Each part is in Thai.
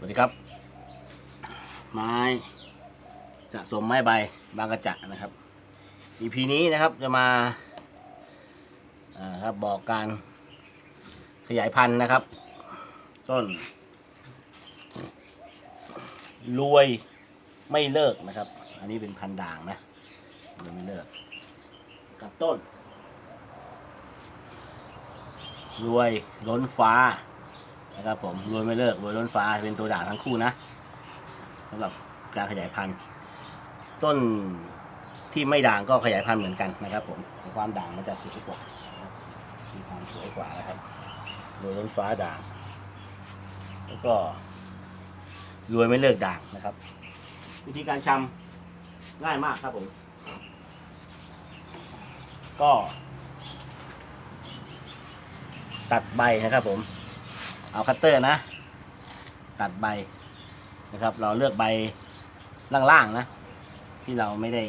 สวัสดีครับ ไม้สะสมไม้ใบบางกระจะนะครับ EP นี้นะครับจะมาครับบอกการขยายพันธุ์นะครับ ต้น รวยไม่เลิกนะครับ อันนี้เป็นพันธุ์ด่างนะรวยไม่เลิก กับต้น รวยล้นฟ้า นะครับผมรวยไม่เลิกรวยล้นฟ้าเป็นตัวด่างทั้งคู่นะสำหรับการขยายพันธุ์ ต้นที่ไม่ด่างก็ขยายพันธุ์เหมือนกันนะครับ ผมแต่ความด่างมันจะสวยกว่ามีความสวยกว่านะครับรวยล้นฟ้าด่าง แล้วก็รวยไม่เลิกด่างนะครับ วิธีการชำง่ายมากครับผม ก็ ตัดใบนะครับผม เอาคัตเตอร์นะ ตัดใบนะครับ เราเลือกใบล่างๆนะ ที่เราไม่ได้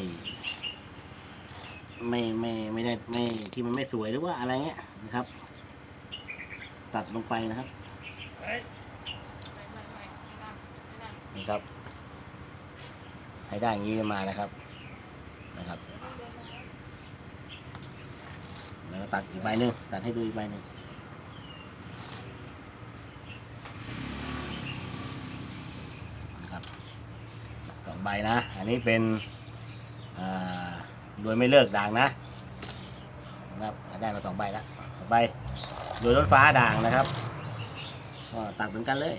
ไม่ไม่ไม่ได้ไม่ที่มันไม่สวยหรือว่าอะไรเงี้ยนะครับ ตัดลงไปนะครับนี่ครับให้ได้อย่างนี้มานะครับนะครับ แล้วก็ตัดอีกใบหนึ่งตัดให้ดูอีกใบหนึ่ง นะครับ สองใบนะ อันนี้เป็นโดยไม่เลิกด่างนะนะครับได้มาสองใบแล้วต่อไปโดยรถฟ้าด่างนะครับก็ตัดเหมือนกันเลย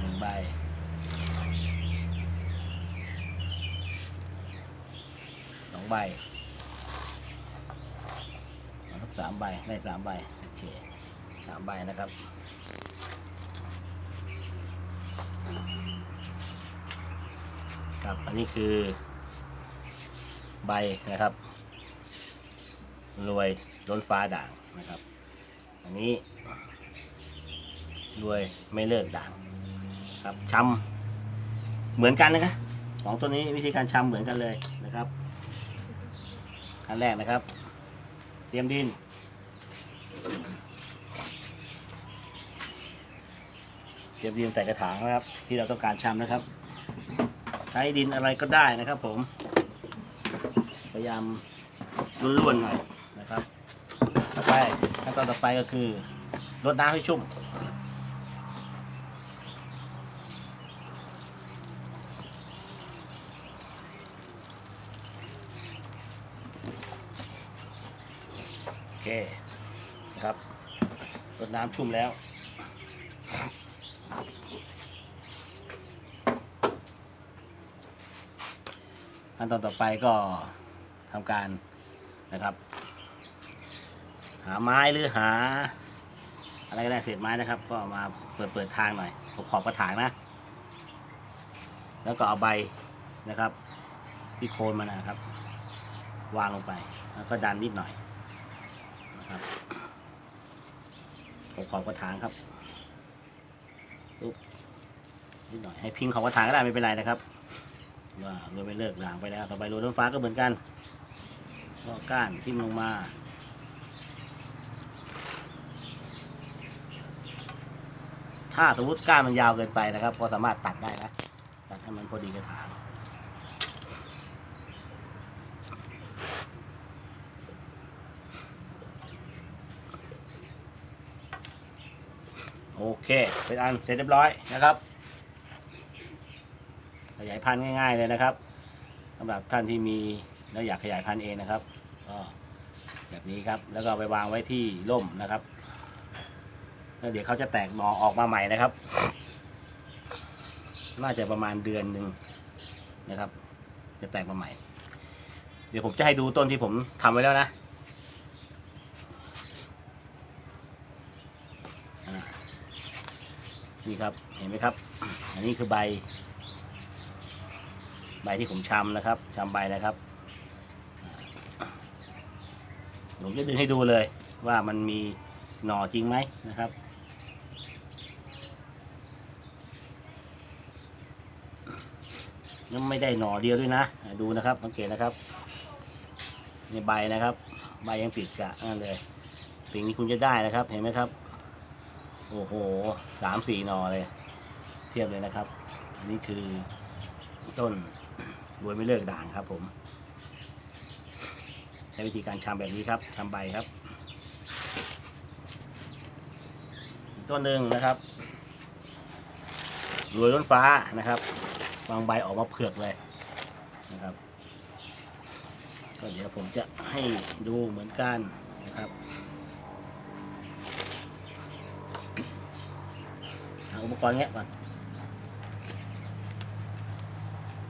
หนึ่งใบสองใบสักสามใบได้สามใบโอเคสามใบนะครับ ครับ อันนี้คือ ใบนะครับ รวยล้นฟ้าด่างนะครับ อันนี้ รวยไม่เลิกด่าง ครับช้ำเหมือนกันนะครับสองตัวนี้วิธีการช้ำเหมือนกันเลยนะครับขั้นแรกนะครับ เตรียมดิน เตรียมดินใส่กระถางนะครับ ที่เราต้องการชำนะครับ ใช้ดินอะไรก็ได้นะครับ ผม พยายามร่วนๆหน่อยนะครับ ต่อไปขั้นตอนต่อไปก็คือรดน้ำให้ชุ่มโอเคนะครับรดน้ำชุ่มแล้ว ขั้นตอนต่อไปก็ทำการนะครับ หาไม้หรือหา อะไรก็ได้เศษไม้นะครับ ก็มาเปิดเปิดทางหน่อยขอบขอบกระถางนะ แล้วก็เอาใบนะครับ ที่โคนมันนะครับ วางลงไป แล้วก็ดันนิดหน่อยนะครับขอบขอบกระถางครับปุ๊บนิดหน่อยให้พิงขอบกระถางก็ได้ไม่เป็นไรนะครับ ว่าโรยไปเลิกด่างไปแล้ว ต่อไปโรยน้ำฟ้าก็เหมือนกันก็ก้านทิ่มลงมาถ้าสมมติก้านมันยาวเกินไปนะครับก็สามารถตัดได้นะตัดให้มันพอดีกระถางโอเค เป็นอันเสร็จเรียบร้อยนะครับ ยายพันธุ์ง่าย ๆเลยนะครับสำหรับท่านที่มีแล้วอยากขยายพันธุ์เองนะครับก็แบบนี้ครับ แล้วก็ไปวางไว้ที่ร่มนะครับแล้วเดี๋ยวเขาจะแตกหนอออกมาใหม่นะครับ น่าจะประมาณเดือนหนึ่งนะครับ จะแตกมาใหม่ เดี๋ยวผมจะให้ดูต้นที่ผมทำไว้แล้วนะนี่ครับ เห็นไหมครับ อันนี้คือใบ ใบที่ผมชำนะครับชำใบนะครับผมจะดึงให้ดูเลยว่ามันมีหน่อจริงไหมนะครับยังไม่ได้หน่อเดียวด้วยนะ ดูนะครับสังเกตนะครับในใบนะครับ ใบยังติดกะนั่นเลยสิ่งนี้คุณจะได้นะครับ เห็นไหมครับ โอ้โหสามสี่หนอเลย เทียบเลยนะครับ อันนี้คือต้น รวยไม่เลิกด่างครับผม ใช้วิธีการชำแบบนี้ครับชำใบครับ ต้นหนึ่งนะครับ รวยล้นฟ้านะครับบางใบออกมาเผือกเลยนะครับ ก็เดี๋ยวผมจะให้ดูเหมือนกันนะครับหาอุปกรณ์แงะก่อน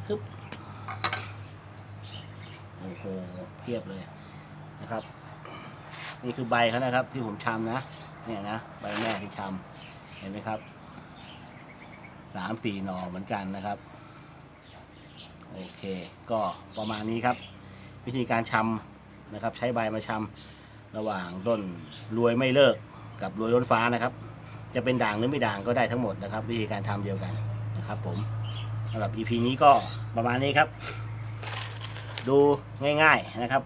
คึบ โอ้โหเพียบเลยนะครับ นี่คือใบเขานะครับ ที่ผมชำนะเนี่ยนะใบแม่ที่ชำเห็นไหมครับสามสี่หน่อเหมือนกันนะครับโอเค ก็ประมาณนี้ครับ วิธีการชำนะครับ ใช้ใบมาชำระหว่างต้นรวยไม่เลิกกับรวยล้นฟ้านะครับ จะเป็นด่างหรือไม่ด่างก็ได้ทั้งหมดนะครับ วิธีการทำเดียวกันนะครับ ผมสำหรับ EP นี้ก็ประมาณนี้ครับ ดูง่ายๆนะครับ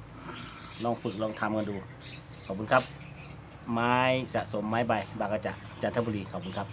ลองฝึกลองทำกันดู ขอบคุณครับ ไม้สะสมไม้ใบบางกระจะจันทบุรีขอบคุณครับ